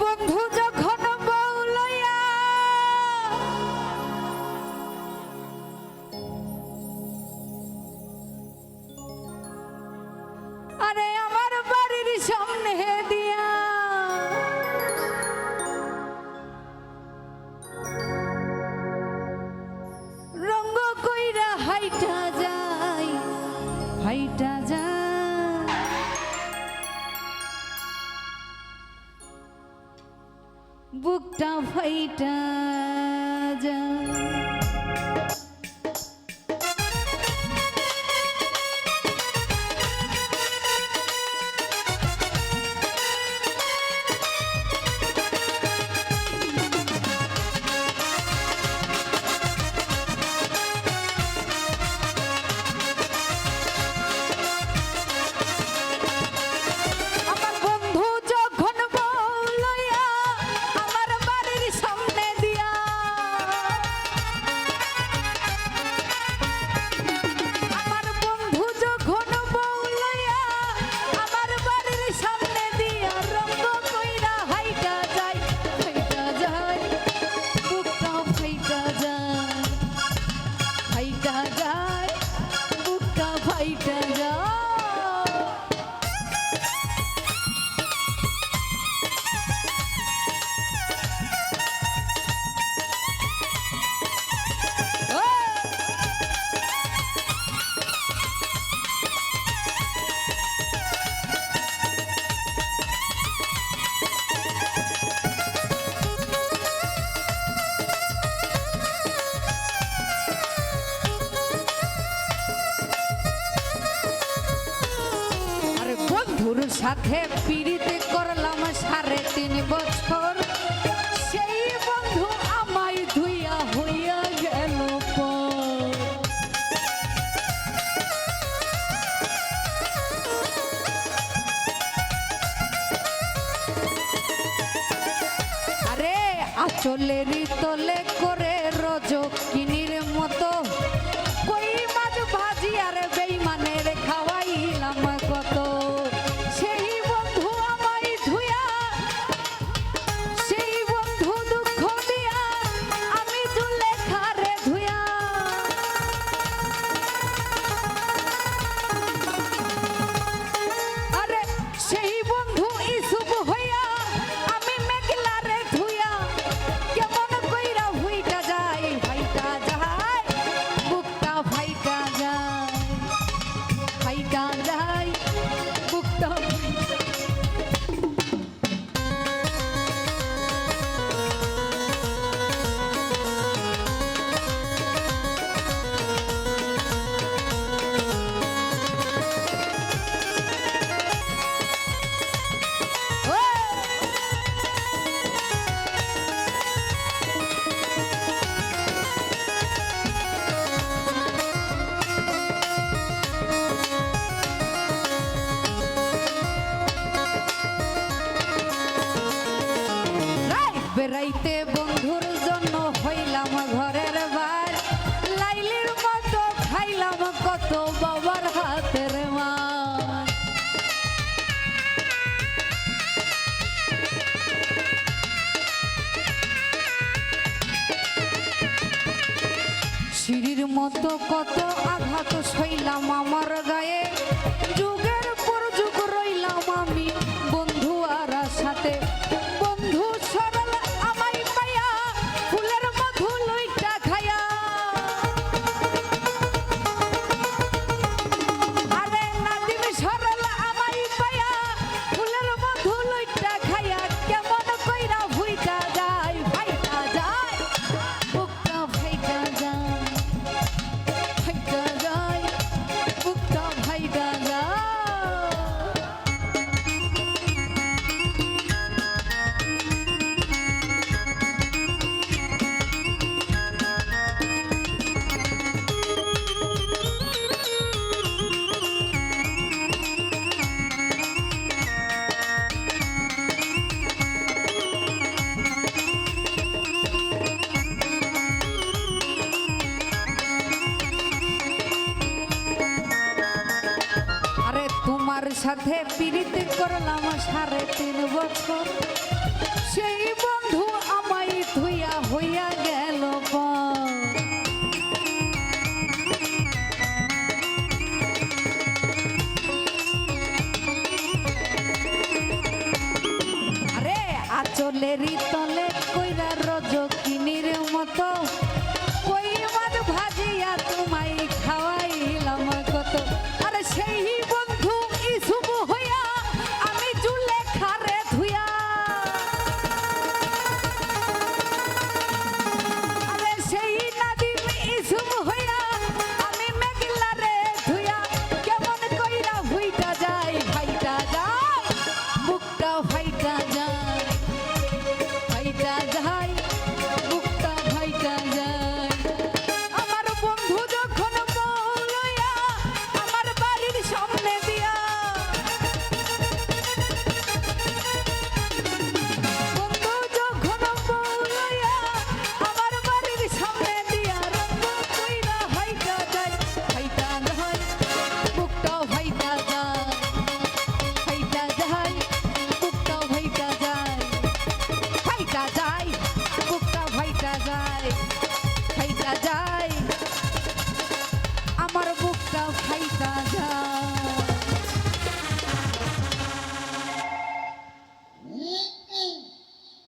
বন্ধু যখন আরে আমার বাড়ির দিয়া রঙ্গ কইরা হাইটা যায় হাইটা যায়। বুকটা সাথে পিড়িতে করলাম সাড়ে তিন বছর সেই বন্ধু আমায় ধুইয়া হইয়া গেল। আরে আচলের তলে করে রজকিনীর রাই বেড়াইতে বন্ধুর জন্য হইলাম ঘরের বার। লাইলির মতো খাইলাম কত বাবার হাতের মার সিঁড়ির মতো কত আঘাত সইলাম আমার গায়ে। তোমার সাথে পীড়িত করলাম সাড়ে তিন বছর। সেই বন্ধু আমায় ধুইয়া হইয়া যায়।